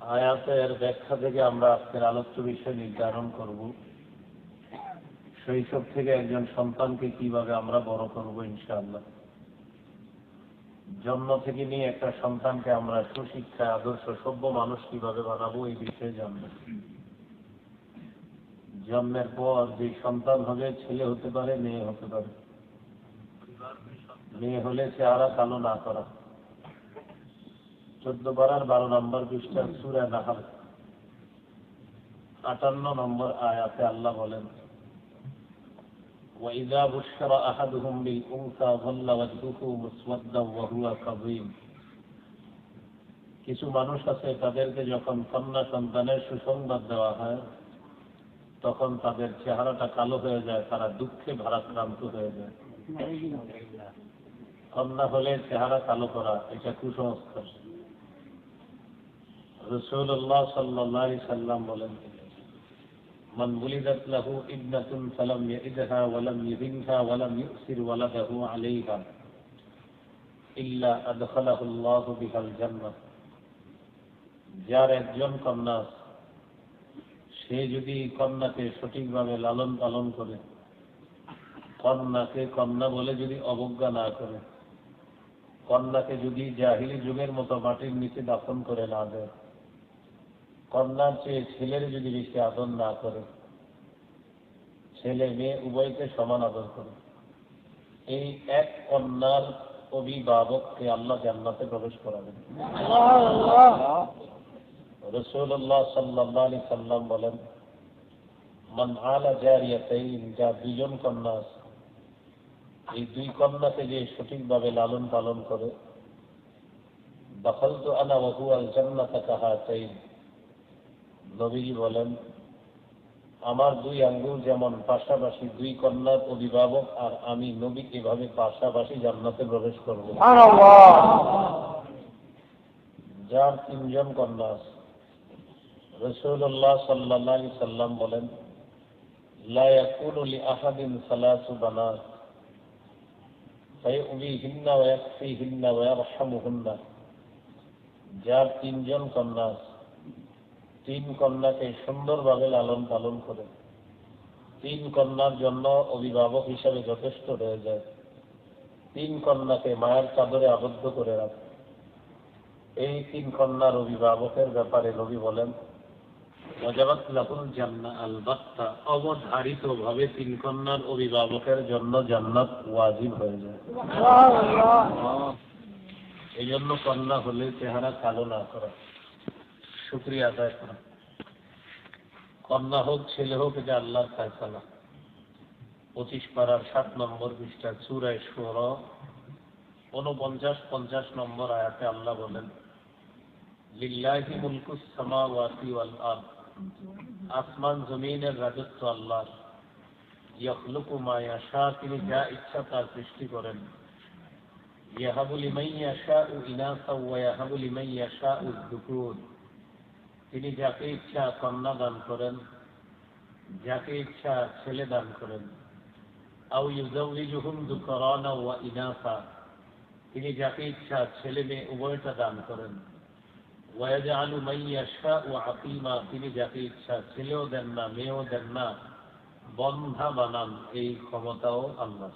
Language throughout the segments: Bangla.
আয়াতের ব্যাখ্যা থেকে আমরা আজকের আলোচ্য বিষয় নির্ধারণ করব। শৈশব থেকে একজন সন্তানকে কীভাবে আমরা বড় করব ইনশাআল্লাহ। জন্ম থেকে নিয়ে একটা সন্তানকে আমরা সুশিক্ষায় আদর্শ, সভ্য মানুষ কীভাবে বানাবো এই বিষয়ে জানব। জন্মের পর যে সন্তান হবে, ছেলে হতে পারে, মেয়ে হতে পারে। মেয়ে হলে চেহারা কালো না করা। চোদ্দ পাড়ার বারো নম্বর পৃষ্ঠা সুরা নাহার আটান্ন নম্বর আয়াতে আল্লাহ বলেন وإذا بشر أحدهم بالأنثى ظل وجهه مسودا وهو كظيم কিছু মানুষ আছে তাদেরকে যখন কন্যা সন্তানের সুসংবাদ দেওয়া হয় তখন তাদের চেহারাটা কালো হয়ে যায় তারা দুঃখে ভারাক্রান্ত হয়ে যায় কন্যা হলে চেহারা কালো করা এটা কুসংস্কার রসুল্লাহ সাল্লাহ সাল্লাম বলেন من ولدت له ابنة فلم يئدها ولم يهنها ولم يؤثر ولده عليها إلا أدخله الله بها الجنة যার একজন কন্যা সে যদি কন্যাকে সঠিকভাবে লালন পালন করে কন্যাকে কন্যা বলে যদি অবজ্ঞা না করে কন্যাকে যদি জাহিলি যুগের মতো মাটির নিচে দাফন করে না দেয় কন্যার চেয়ে ছেলের যদি বেশি আদর না করে, ছেলে মেয়ে উভয়কে সমান আদর করে। এই এক কন্যার অভিভাবককে আল্লাহ জান্নাতে প্রবেশ করাবেন। রসুল্লাহ সাল্লাহ আলী সাল্লাম বলেন, মান আলা জারিয়াতাইন, যা দুজন কন্যা আছে, এই দুই কন্যাকে যে সঠিকভাবে লালন পালন করে দখল তো আনা বহু আল জান্নাতা কাহা চাই নবীজি বলেন আমার দুই আঙ্গুল যেমন পাশাপাশি দুই কন্যার অভিভাবক আর আমি নবী এভাবে পাশাপাশি জান্নাতে প্রবেশ করব যার তিনজন কন্যা আছে রসুল্লাহ সাল্লাহ সাল্লাম বলেন لا يكون لأحد ثلاث بنات فيؤذيهن ويكفيهن ويرحمهن যার তিনজন কন্যা আছে তিন কন্যাকে সুন্দরভাবে লালন পালন করে। তিন কন্যার জন্য অভিভাবক হিসাবে যথেষ্ট হয়ে যায়। তিন কন্যাকে মায়ের চাদরে আবদ্ধ করে রাখে। এই তিন কন্যার অভিভাবকের ব্যাপারে নবী বলেন মজাবাত লাহুল জান্না আলবাত্তা অবধারিত ভাবে তিন কন্যার অভিভাবকের জন্য জান্নাত ওয়াজিব হয়ে যায়। এই জন্য কন্যা হলে চেহারা কালো না করা। শুক্রিয়া আদায় করা কন্যা হোক, ছেলে হোক, এটা আল্লাহর ফায়সালা। পঁচিশ পাড়ার সাত নম্বর পৃষ্ঠা চুরাই ষোল উনপঞ্চাশ পঞ্চাশ নম্বর আয়াতে আল্লাহ বলেন, লিল্লাহি মুলকুস সামাওয়াতি ওয়াল আরদ। আসমান জমিনের রাজত্ব আল্লাহ ইয়াখলুকু মা ইয়াশা তিনি যা ইচ্ছা তার সৃষ্টি করেন। ইয়াহাবু লিমান ইয়াশাউ ইনাসা ওয়া ইয়াহাবু লিমান ইয়াশাউ যুকুর তিনি যাকে ইচ্ছা কন্যা দান করেন, যাকে ইচ্ছা ছেলে দান করেন। আউ তিনি যাকে ইচ্ছা ছেলে মেয়ে উভয়টা দান করেন। ওয়াজালু মাইয়াশা ও আকিমা, তিনি যাকে ইচ্ছা ছেলেও দেন না, মেয়েও দেন না, বন্ধা বানান এই ক্ষমতাও আল্লাহ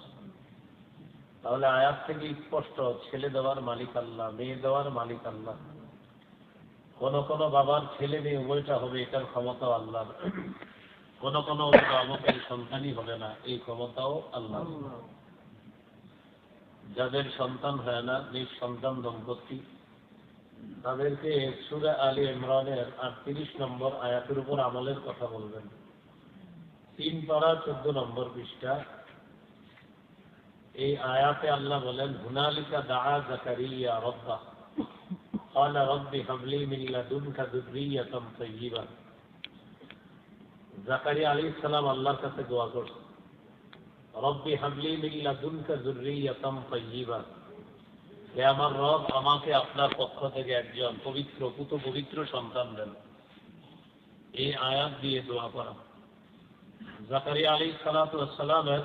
তাহলে আয়াত থেকে স্পষ্ট, ছেলে দেওয়ার মালিক আল্লাহ, মেয়ে দেওয়ার মালিক আল্লাহ। কোন কোন বাবার ছেলে মেয়ে, উভয়টা হবে এটার ক্ষমতাও আল্লাহ কোন কোন অভিভাবকের সন্তানই হবে না, এই ক্ষমতাও আল্লাহ যাদের সন্তান হয় না, নিজ সন্তান দম্পতি, তাদেরকে সুরা আলী ইমরানের আটত্রিশ নম্বর আয়াতের উপর আমলের কথা বলবেন। তিন পাড়া, চোদ্দ নম্বর পৃষ্ঠা। এই আয়াতে আল্লাহ বলেন, হুনালিকা দাআ জাকারিয়া রব্বা قال رب هب لي من لدنك ذرية طيبة জাকারিয়া আলাইহিস সালাম আল্লাহর কাছে দোয়া করছে রব্বি হাবলি মিন লাদুনকা যুররিয়াতাম তাইয়্যিবা হে আমার রব আমাকে আপনার পক্ষ থেকে একজন পবিত্র পুত পবিত্র সন্তান দেন এই আয়াত দিয়ে দোয়া করা জাকারিয়া আলী সালাতামের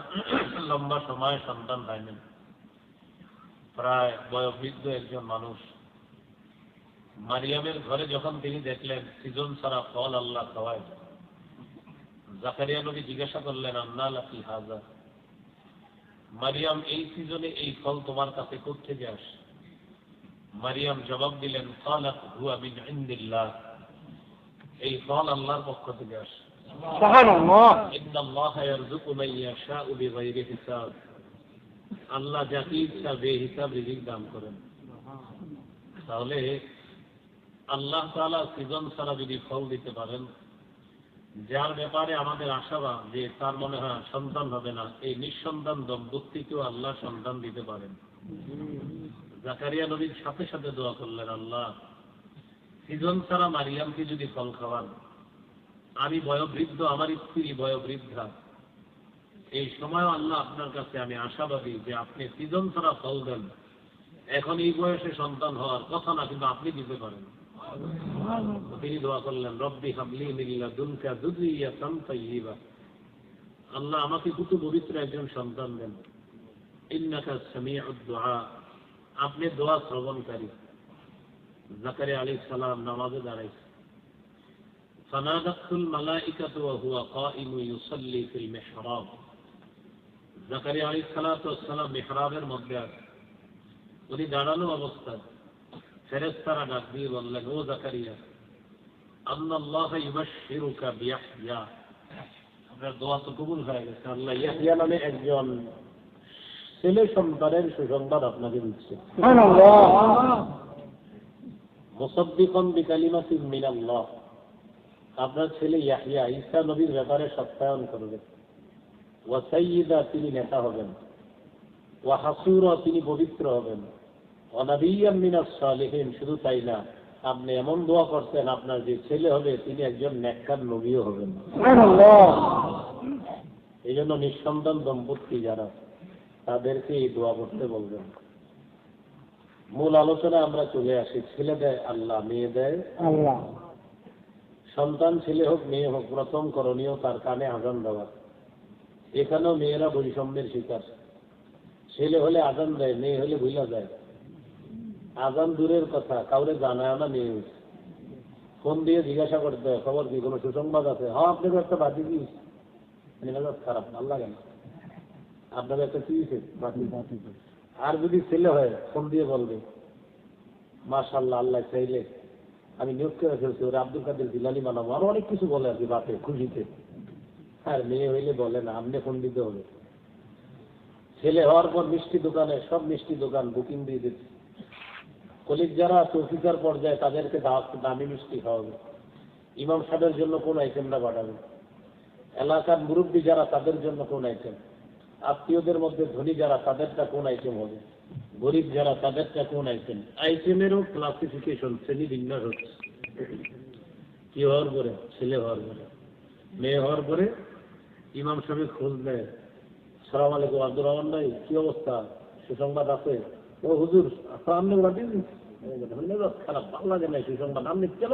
লম্বা সময় সন্তান হয়নি প্রায় বয়োবৃদ্ধ একজন মানুষ মারিয়ামের ঘরে যখন তিনি দেখলেন সিজন ছাড়া ফল আল্লাহ খাওয়ায় জাকারিয়া নবী জিজ্ঞাসা করলেন আন্না লাকি হাজা? মারিয়াম এই সিজনে এই ফল তোমার কাছে থেকে আস? মারিয়াম জবাব দিলেন ফালাত হুয়া মিন ইন্দিল্লাহ। এই ফল আল্লাহর পক্ষ থেকে আসে। সুবহানাল্লাহ। ইন্নাল্লাহ ইয়ারযুকু মান ইয়াশাউ বিগাইরি হিসাব। আল্লাহ যাকে ইচ্ছা বেহিসাব রিজিক দান করেন। তাহলে আল্লাহ তাআলা সিজন ছাড়া যদি ফল দিতে পারেন, যার ব্যাপারে আমাদের আশাবা যে তার মনে হয় সন্তান হবে না, এই নিঃসন্তান দম্পতিকেও আল্লাহ সন্তান দিতে পারেন। জাকারিয়া নবীর সাথে সাথে দোয়া করলেন, আল্লাহ, সৃজন ছাড়া মারিয়ামকে যদি ফল খাওয়ান, আমি বয়োবৃদ্ধ, আমার স্ত্রী বয়োবৃদ্ধা। এই সময় আল্লাহ আপনার কাছে আমি আশাবাদী যে আপনি সৃজন ছাড়া ফল দেন। এখন এই বয়সে সন্তান হওয়ার কথা না, কিন্তু আপনি দিতে পারেন। তিনি দোয়া করলেন রব্বি হাবলি মিল্লা দুনকা দুরিয়াতান তাইয়িবা আল্লাহ আমাকে কত পবিত্র একজন সন্তান দেন ইন্নাকা সামিউদ দুআ আপনি দোয়া শ্রবণকারী জাকারিয়া আলাইহিস সালাম নামাজে দাঁড়াইছে فنادته الملائكة وهو قائم يصلي في المحراب জাকারিয়া আলাইহিস সালাতু ওয়াসসালাম মিহরাবের মধ্যে আছে উনি দাঁড়ানো অবস্থায় ফেরেশতারা ডাক দিয়ে বললেন ও জাকারিয়া আল্লাহ বিয়াহইয়া। আপনার দোয়া তো কবুল হয়ে গেছে আল্লাহ ইয়াহইয়া নামে একজন ছেলে সন্তানের সুসংবাদ আপনাকে দিচ্ছে। সুবহানাল্লাহ। মুসাদ্দিকান বিকালিমাতিন মিনাল্লাহ। আপনার ছেলে ইয়াহিয়া ঈসা নবীর ব্যাপারে সত্যায়ন করবে। ওয়াসাইয়িদা তিনি নেতা হবেন। ওয়া হাসুরা তিনি পবিত্র হবেন। সালিহিন শুধু তাই না আপনি এমন দোয়া করছেন আপনার যে ছেলে হবে তিনি একজন নেককার নবীও হবেন। এই জন্য নিঃসন্তান দম্পতি যারা তাদেরকে এই দোয়া করতে বলবেন। মূল আলোচনা আমরা চলে আসি ছেলে দেয় আল্লাহ মেয়ে দেয় আল্লাহ। সন্তান ছেলে হোক মেয়ে হোক প্রথম করণীয় তার কানে আজান দেওয়া। এখানেও মেয়েরা বৈষম্যের শিকার। ছেলে হলে আজান দেয় মেয়ে হলে ভুলা যায়। আজান দূরের কথা, কাউরে জানায় না হয়েছে। ফোন দিয়ে জিজ্ঞাসা করতে, খবর কি, কোনো সুসংবাদ আছে? হ্যাঁ আপনাকে একটা বাতি কি মেজাজ খারাপ, ভালো লাগে না। আপনাকে একটা কি আর যদি ছেলে হয়, ফোন দিয়ে বলবে মাশাল্লাহ আল্লাহ চাইলে আমি নিয়োগ করে ফেলছি, ওরা আব্দুল কাদের জিলানি বানাবো। আরও অনেক কিছু বলে আর কি বাপে, খুশিতে। আর মেয়ে হইলে বলে না আপনি ফোন দিতে হবে। ছেলে হওয়ার পর মিষ্টি দোকানে, সব মিষ্টি দোকান বুকিং দিয়ে দিচ্ছে। কলিগ যারা চৌকিদার পর্যায়ে তাদেরকে দামি মিষ্টি খাওয়াবে। ইমাম সাহেবের জন্য কোন আইটেমটা পাঠাবে? এলাকার মুরব্বী যারা, তাদের জন্য কোন আইটেম আত্মীয়দের মধ্যে ধনী যারা, তাদেরটা কোন আইটেম হবে? গরিব যারা, তাদেরটা কোন আইটেম আইটেমেরও ক্লাসিফিকেশন শ্রেণি বিন্যাস হচ্ছে। কি হওয়ার পরে? ছেলে হওয়ার পরে। মেয়ে হওয়ার পরে ইমাম সাহেব খোঁজ নেয়। সালাম আলাইকুম, আব্দুর রহমান ভাই, কি অবস্থা? সুসংবাদ আছে? ও হুজুর আপনার আপনি খারাপ আপনি কেন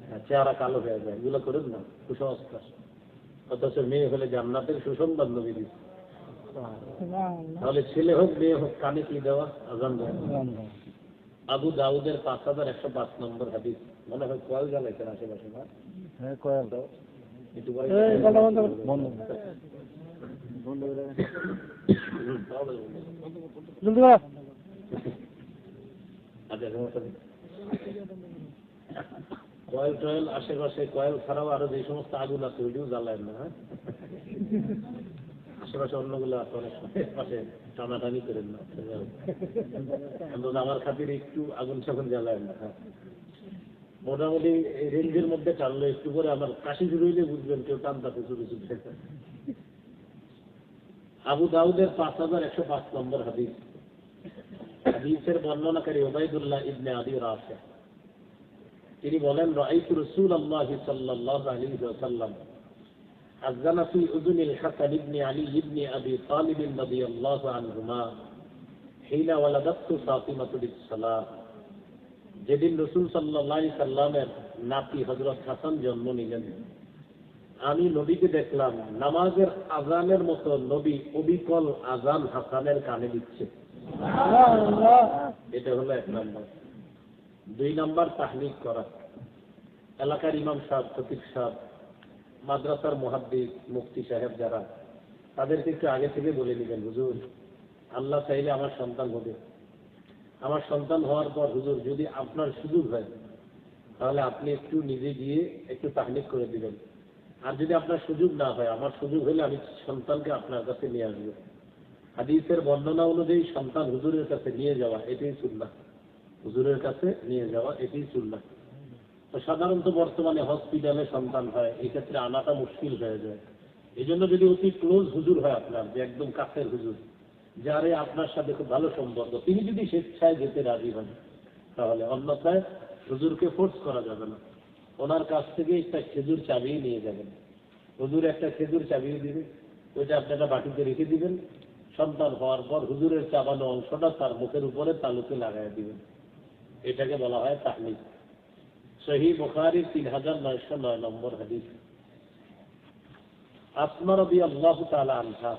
হ্যাঁ, চেহারা কালো হয়ে যায় এগুলো করেন না কুসংস্কার অথচ মেয়ে হলে জান্নাতের সুসংবাদ নবী দিচ্ছে তাহলে ছেলে হোক মেয়ে হোক কানে কি দেওয়া আজান আবু দাউদের পাঁচ হাজার একশো পাঁচ নম্বর হাদিস মনে হয় কয়েল জ্বালাইছেন আশেপাশে না হ্যাঁ কয়েল একটু পরে- এই বন্ধ বন্ধ বন্ধ জলদি কর আচ্ছা। কয়েল টয়েল আশেপাশে কয়েল ছাড়াও আরও যে সমস্ত আগুন আছে ওইটিও জ্বালায় না হ্যাঁ? আশেপাশে অন্যগুলো আছে অনেক পাশে টানাটানি করেন না অন্তত আমার খাতিরে একটু আগুন সাগুন জ্বালায় না হ্যাঁ? মোটামুটি এই রেঞ্জের মধ্যে টানলো একটু করে আমার কাশি হইলে বুঝবেন কেউ টানতাতে শুরু শুরু আবু দাউদের পাঁচ হাজার একশো পাঁচ নম্বর হাদিস হাদিসের বর্ণনাকারী ওবায়দুল্লাহ ইবনে আদি রাফে তিনি বলেন রাইতু রসুল আল্লাহ সাল্লাল্লাহু আলাইহি ওয়াসাল্লাম আযানা ফি উযুনিল হাসান ইবনে আলী ইবনে আবি তালিব রাদিয়াল্লাহু আনহুমা হিনা ওয়ালাদাতু ফাতিমাতু বিসসালাহ যেদিন রসুল সাল্লাল্লাহু আলাইহি সাল্লামের নাতি হযরত হাসান জন্ম নিলেন আমি নবীকে দেখলাম নামাজের আজানের মতো নবী অবিকল আজান হাসানের কানে দিচ্ছে। এটা হলো এক নম্বর। দুই নম্বর তাহলিক করা। এলাকার ইমাম সাহেব ফতিক সাহেব মাদ্রাসার মহাদ্দিক মুফতি সাহেব যারা তাদেরকে একটু আগে থেকে বলে দিবেন হুজুর আল্লাহ চাইলে আমার সন্তান হবে। আমার সন্তান হওয়ার পর হুজুর যদি আপনার সুযোগ হয় তাহলে আপনি একটু নিজে গিয়ে একটু তাহলিক করে দিবেন। আর যদি আপনার সুযোগ না হয়, আমার সুযোগ হলে আমি সন্তানকে আপনার কাছে নিয়ে আসব। হাদিসের বর্ণনা অনুযায়ী সন্তান হুজুরের কাছে নিয়ে যাওয়া, এটাই সুন্নাহ। হুজুরের কাছে নিয়ে যাওয়া, এটাই সুন্নাহ। তো সাধারণত বর্তমানে হসপিটালে সন্তান হয়, এই ক্ষেত্রে আনাটা মুশকিল হয়ে যায়। এই জন্য যদি অতি ক্লোজ হুজুর হয় আপনার, যে একদম কাছের হুজুর, যারে আপনার সাথে খুব ভালো সম্পর্ক, তিনি যদি স্বেচ্ছায় যেতে রাজি হন, তাহলে অন্যথায় হুজুরকে ফোর্স করা যাবে না। ওনার কাছ থেকে একটা খেজুর চাবিয়ে নিয়ে যাবেন। হুজুর একটা খেজুর চাবিয়ে দিবে, ওইটা আপনারা বাটিতে রেখে দিবেন। সন্তান হওয়ার পর হুজুরের চাবানো অংশটা তার মুখের উপরে তালুকে লাগাই দিবেন। এটাকে বলা হয় তাহলিক সহি বুখারি তিন হাজার নয়শো নয় নম্বর হাদিস। আসমা রবি আল্লাহ তালা আনহা।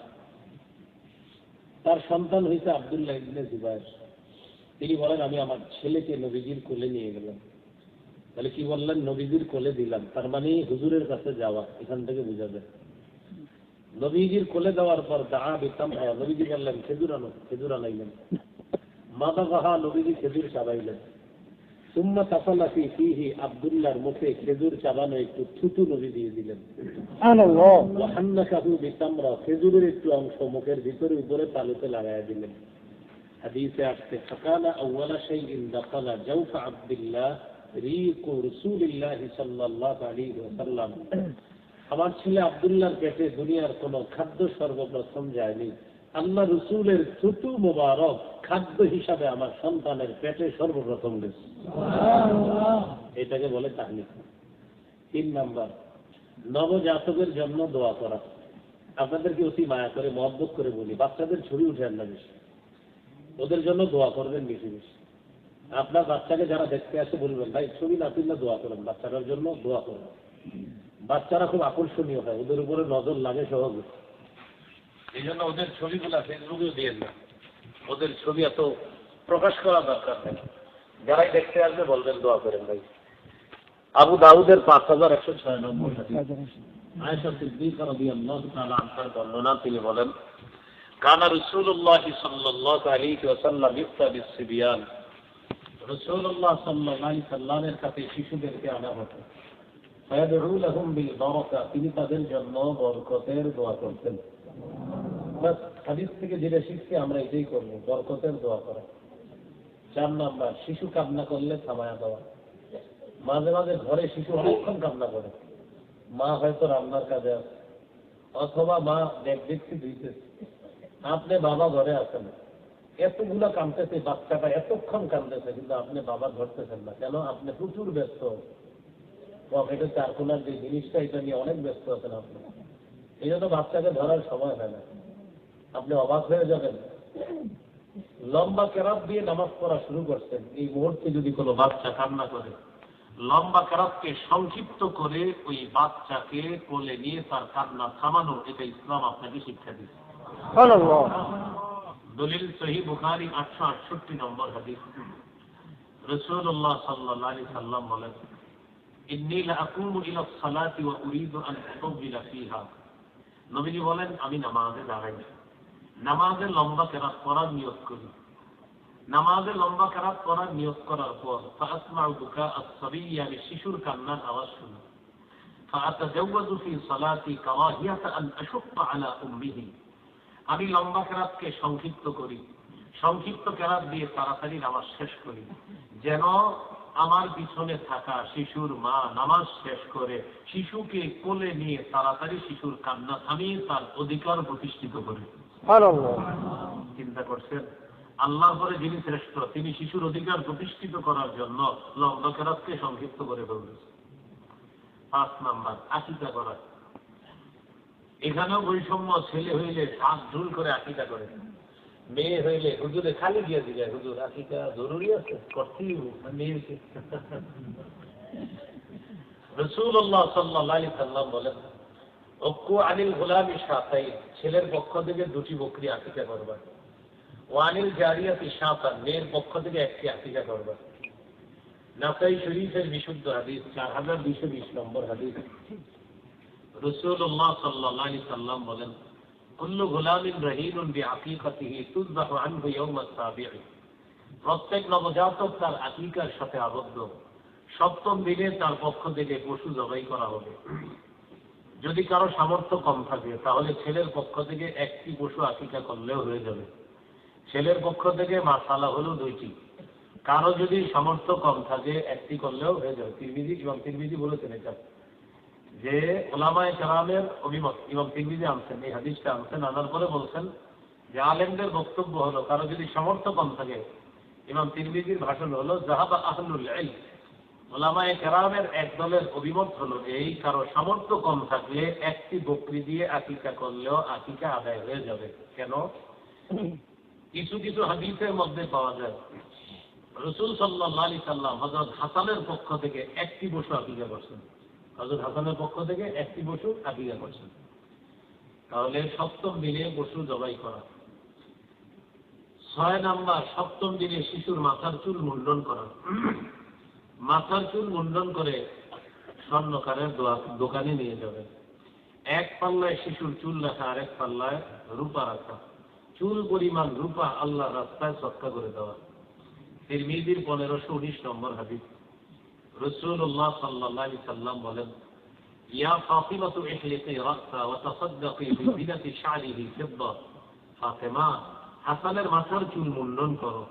তার সন্তান হয়েছে আবদুল্লাহ ইবনে জুবাইর। তিনি বলেন, আমি আমার ছেলেকে নবীজির কোলে নিয়ে গেলাম। তাহলে কি বললেন? নবীজির কোলে দিলাম। তার মানে হুজুরের কাছে যাওয়া। এখান থেকে বোঝা যায়। নবীজির কোলে দেওয়ার পর দা বিতাম নবীজি বললেন খেজুর আনো খেজুর আনাইলেন। মাদা বাহা নবীজি খেজুর চাবাইলেন। সুম্মা তাফালাফি ফিহি আবদুল্লাহর মুখে খেজুর চাবানো একটু থুতু নবী দিয়ে দিলেন। ওয়াহান্নাকাহু বিতামরা খেজুরের একটু অংশ মুখের ভিতরে উপরে তালুতে লাগাইয়া দিলেন। হাদিসে আসছে ফাকানা আউয়ালা শাইইন দাখালা জাওফা আব্দুল্লাহ রিকু রাসূলিল্লাহ সাল্লাল্লাহু আলাইহি ওয়াসাল্লাম। আমার ছেলে আব্দুল্লাহর পেটে দুনিয়ার কোন খাদ্য সর্বপ্রথম যায়নি। আল্লাহ রসুলের থুতু মোবারক খাদ্য হিসাবে আমার সন্তানের পেটে সর্বপ্রথম গেছে। এটাকে বলে তাহলিক। তিন নাম্বার নবজাতকের জন্য দোয়া করা। আপনাদেরকে অতি মায়া করে মহব্বত করে বলি বাচ্চাদের ছবি উঠেন না বেশি। ওদের জন্য দোয়া করবেন বেশি বেশি। আপনার বাচ্চাকে যারা দেখতে আসে বলবেন, ভাই ছবি না তুললে দোয়া করেন বাচ্চাটার জন্য দোয়া করবেন বাচ্চারা খুব আকর্ষণীয় হয়, ওদের উপরে নজর লাগে সহজে। এই জন্য ওদের ছবিগুলো ফেসবুকেও দিয়ে না ওদের ছবি এত প্রকাশ করা দরকার নেই। যারাই দেখতে আসবে বলবেন, দোয়া করেন ভাই। আবু দাউদের পাঁচ হাজার একশো ছয় নম্বর আনহার বর্ণনা, তিনি বলেন, কানা রাসূলুল্লাহ সাল্লাল্লাহু আলাইহি ওয়াসাল্লাম ইফতা বিসবিয়ান রাসূলুল্লাহ সাল্লাল্লাহু আলাইহি সাল্লামের কাছে শিশুদেরকে আনা হতো। বিল বারাকা তিনি তাদের জন্য বরকতের দোয়া করতেন। হাদিস থেকে যেটা শিখছি, আমরা এটাই করব, বরকতের দোয়া করা। চার নাম্বার, শিশু কান্না করলে থামায়া দেওয়া। মাঝে মাঝে ঘরে শিশু অনেকক্ষণ কান্না করে। মা হয়তো রান্নার কাজে আছে, অথবা মা দেখ দেখছি ধুইতেছে আপনি বাবা ঘরে আছেন। এতগুলা কাঁদতেছে বাচ্চাটা এতক্ষণ কাঁদতেছে কিন্তু আপনি বাবা ধরতেছেন না। কেন? আপনি প্রচুর ব্যস্ত। পকেটে চার কোনার যে জিনিসটা, এটা নিয়ে অনেক ব্যস্ত আছেন আপনি। এই জন্য বাচ্চাকে ধরার সময় হয় না। আপনি অবাক হয়ে যাবেন। লম্বা কেরাত দিয়ে নামাজ পড়া শুরু করছেন। এই মুহূর্তে যদি কোনো বাচ্চা কান্না করে, লম্বা কেরাতকে সংক্ষিপ্ত করে ওই বাচ্চাকে কোলে নিয়ে তার কান্না থামানো, এটা ইসলাম আপনাকে শিক্ষা দিচ্ছে দলিল সহি বুখারি আটশো আটষট্টি নম্বর হাদিস রসুল্লাহ সাল্লাহ আলি সাল্লাম বলেন ইন্নি লাকুমু ইলা সালাতি ওয়া উরিদু আন উতাবিলা ফিহা নবীজি বলেন আমি নামাজে দাঁড়াই নামাজে লম্বা কেরাত পড়ার নিয়ত করি নামাজে লম্বা কেরাত পড়ার নিয়ত করার পর ফাসমাউ বুকা আস-সাবিয়্যা আমি শিশুর কান্নার আওয়াজ শুনি فأتجوز في صلاتي كراهية أن أشق على أمه আমি লম্বা কেরাতকে সংক্ষিপ্ত করি। সংক্ষিপ্ত কেরাত দিয়ে তাড়াতাড়ি নামাজ শেষ করি। যেন আমার পিছনে থাকা শিশুর মা নামাজ শেষ করে শিশুকে কোলে নিয়ে তাড়াতাড়ি শিশুর কান্না থামিয়ে তার অধিকার প্রতিষ্ঠিত করে। চিন্তা করছেন? আল্লাহ করে যিনি শ্রেষ্ঠ তিনি শিশুর অধিকার প্রতিষ্ঠিত করার জন্য লম্বা কেরাতকে সংক্ষিপ্ত করে ফেলছেন পাঁচ নাম্বার আকিকা করা। এখানেও বৈষম্য, ছেলে হইলে পাঁচ ঝুল করে আকিকা করে। মেয়ে হইলে হুজুরে খালি দিয়ে দিলে, হুজুর আকিকা জরুরি আছে, করতেই মেয়েকে? রসুল্লাহ সাল্লাম বলেন, অক্কু আনিল সাতাই ছেলের পক্ষ থেকে দুটি বকরি আকিকা ও আনিল জারিয়াতি সাঁতার মেয়ের পক্ষ থেকে একটি আকিকা করবা। নাসাই শরীফের বিশুদ্ধ হাদিস, চার হাজার দুইশো বিশ নম্বর হাদিস। রসুল্লাহ সাল্লাহ সাল্লাম বলেন, কুল্লু বি আকিকাতিহি আনহু প্রত্যেক নবজাতক তার আকিকার সাথে আবদ্ধ। সপ্তম দিনে তার পক্ষ থেকে পশু জবাই করা হবে। যদি কারও সামর্থ্য কম থাকে, তাহলে ছেলের পক্ষ থেকে একটি পশু আকিকা করলেও হয়ে যাবে। ছেলের পক্ষ থেকে মাসালা হলো দুইটি। কারও যদি সামর্থ্য কম থাকে, একটি করলেও হয়ে যাবে। তিরমিজি এবং তিরমিজি বলেছেন এটা। যে ওলামায় কালামের অভিমত এবং তিরমিজি আনছেন, এই হাদিসটা আনছেন, আনার পরে বলছেন যে আলেমদের বক্তব্য হলো, কারও যদি সামর্থ্য কম থাকে, ইমাম তিরমিজির ভাষণ হলো জাহাবা আহলুল ওলামায়ে কেরামের এক দলের অভিমত হলো এই কারও সামর্থ্য কম থাকলে একটি বকরি দিয়ে আকিকা করলেও আকিকা আদায় হয়ে যাবে। কেন? কিছু কিছু হাদিসের মধ্যে পাওয়া যায়, রসুল সাল্লাহ আলী সাল্লাম হজরত হাসানের পক্ষ থেকে একটি বসু আকিকা করছেন। হজরত হাসানের পক্ষ থেকে একটি বসু আকিকা করছেন। তাহলে সপ্তম দিনে পশু জবাই করা। ছয় নাম্বার, সপ্তম দিনে শিশুর মাথার চুল মুন্ডন করা। মাথার চুল মুন্ডন করে স্বর্ণকারের দোকানে নিয়ে যাবে। এক পাল্লায় শিশুর চুল রাখা, আরেক পাল্লায় রূপা রাখা। চুল পরিমাণ রূপা আল্লাহ রাস্তায় সৎকা করে দেওয়া। তিরমিদির পনেরোশো উনিশ নম্বর হাদিস। রসুল্লাহ সাল্লাহ সাল্লাম বলেন, ইয়া ফাতিমাতু ইহলিকি রাসা ওয়া তাসাদ্দাকি বিজিনাতি শারিহি ফিদ্দা। হাসানের মাথার চুল মুন্ডন করো।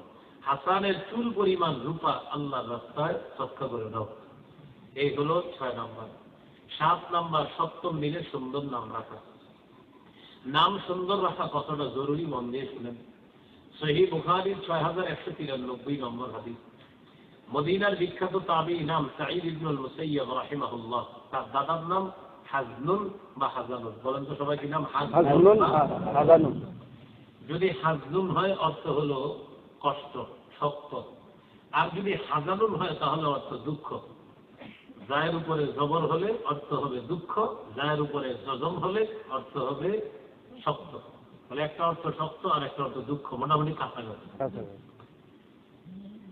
হাসানের চুল পরিমাণ রূপা আল্লাহর রাস্তায় সৎকা করে দাও। এই হলো ছয় নম্বর। সাত নম্বর, সপ্তম দিনে সুন্দর নাম রাখা। নাম সুন্দর রাখা কতটা জরুরি মন দিয়ে শুনেন। সহি বুখারির ছয় হাজার একশো তিরানব্বই নম্বর হাদিস। মদিনার বিখ্যাত তাবি নাম সাঈদ ইবনুল মুসাইয়্যিব রাহিমাহুল্লাহ। তার দাদার নাম হাজনুন বা হাজানুন। বলেন তো সবাই কি নাম? হাজনুন হাজনুন যদি হাজনুন হয় অর্থ হলো কষ্ট শক্ত। আর যদি হাজানুন হয় তাহলে অর্থ দুঃখ। জায়ের উপরে জবর হলে অর্থ হবে দুঃখ জায়ের উপরে জজম হলে অর্থ হবে শক্ত। তাহলে একটা অর্থ শক্ত আর একটা অর্থ দুঃখ। মোটামুটি কাছাকাছি।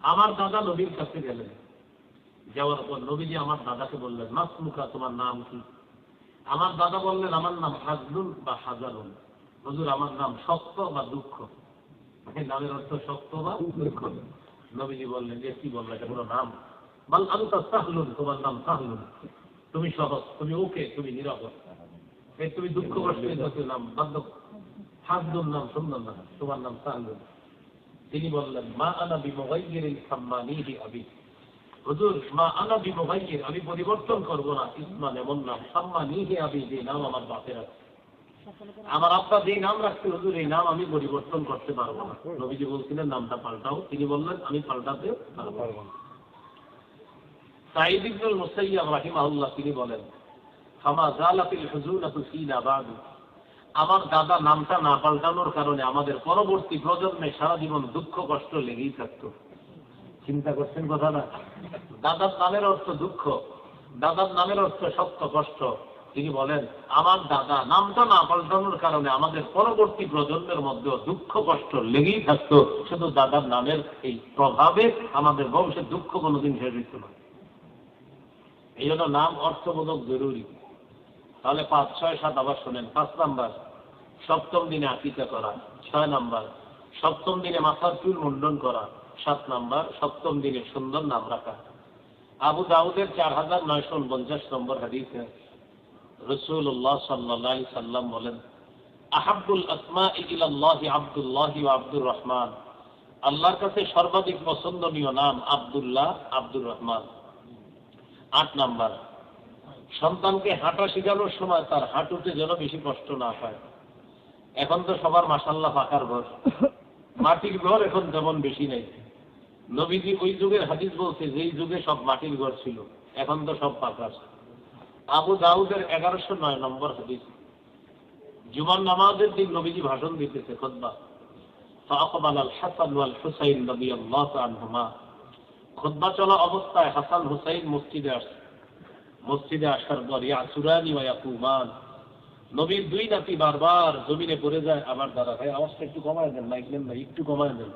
আমার দাদা নবীর কাছে গেলেন। যাওয়ার পর নবীজি আমার দাদাকে বললেন মাসমুকা তোমার নাম কি? আমার দাদা বললেন, আমার নাম হাজনুন বা হাজানুন হুজুর, আমার নাম শক্ত বা দুঃখ। নামের অর্থ শক্ত বা দুঃখ। নবীজি বললেন যে কি বলল? এটা কোনো নাম? বল আমি তো সাহলুন, তোমার নাম সাহলুন। তুমি সহজ, তুমি ওকে, তুমি নিরাপদ তুমি দুঃখ কষ্ট নাম বাদ্য হাজনুন নাম সুন্দর নাম তোমার নাম সাহলুন। তিনি বললেন, মা আনা বিমগাইয়ের সম্মানিহি আবি। হুজুর, মা আনা বিমগাইয়ের, আমি পরিবর্তন করব না। ইসমান এমন নাম সম্মানিহি আবি, যে নাম আমার বাপের আছে। আমার আব্বা যে নাম রাখছে হুজুর, এই নাম আমি পরিবর্তন করতে পারব না। নবীজি বলছিলেন, নামটা পাল্টাও। তিনি বললেন, আমি পাল্টাতে পারব না। সাইদ ইবনুল মুসাইয়াব রাহিমাহুল্লাহ তিনি বলেন, ফামা জালাতিল হুজুনাতু ফিনা বাদু। আমার দাদা নামটা না পাল্টানোর কারণে আমাদের পরবর্তী প্রজন্মে সারা জীবন দুঃখ, কষ্ট লেগেই থাকতো। চিন্তা করছেন কথা না দাদার নামের অর্থ দুঃখ, দাদার নামের অর্থ শক্ত, কষ্ট। তিনি বলেন, আমার দাদা নামটা না পাল্টানোর কারণে আমাদের পরবর্তী প্রজন্মের মধ্যেও দুঃখ, কষ্ট লেগেই থাকতো। শুধু দাদার নামের এই প্রভাবে আমাদের বংশের দুঃখ কোনোদিন শেষ হইত না। এই জন্য নাম অর্থবোধক জরুরি। তাহলে পাঁচ, ছয়, সাত আবার শোনেন। পাঁচ নাম্বার, সপ্তম দিনে আকিকা করা। ছয় নাম্বার, সপ্তম দিনে মাথার চুল মুন্ডন করা। সাত নাম্বার, সপ্তম দিনে সুন্দর নাম রাখা। আবু দাউদের চার হাজার নয়শো উনপঞ্চাশ নম্বর হাদিসে রসুল্লাহ সাল্লাহ সাল্লাম বলেন আহাবুল আসমা ইলাল্লাহ আব্দুল্লাহ আব্দুর রহমান। আল্লাহর কাছে সর্বাধিক পছন্দনীয় নাম আব্দুল্লাহ আব্দুর রহমান। আট নাম্বার সন্তানকে হাঁটা শেখানোর সময় তার হাঁটুতে যেন বেশি কষ্ট না পায় এখন তো সবার মাসাল্লাহ ফাঁকার ঘর মাটির ঘর এখন যেমন বেশি নেই নবীজি ওই যুগের হাদিস বলছে যেই যুগে সব মাটির ঘর ছিল এখন তো সব পাকা আবু দাউদের এগারোশো নয় নম্বর হাদিস জুমান নামাজের দিন নবীজি ভাষণ দিতেছে খোদ্া فأقبل الحسن والحسين رضي الله عنهما খুতবা চলা অবস্থায় হাসান হুসাইন মসজিদে আসছে মসজিদে আসার পর, ইয়া সুরানি ওয়া কুমান। নবীর দুই নাতি বারবার জমিনে পড়ে যায়, আমার দাঁড়া ভাই, আওয়াজটা একটু কমায় দেন, মাইক নেন ভাই, একটু কমায় দেন।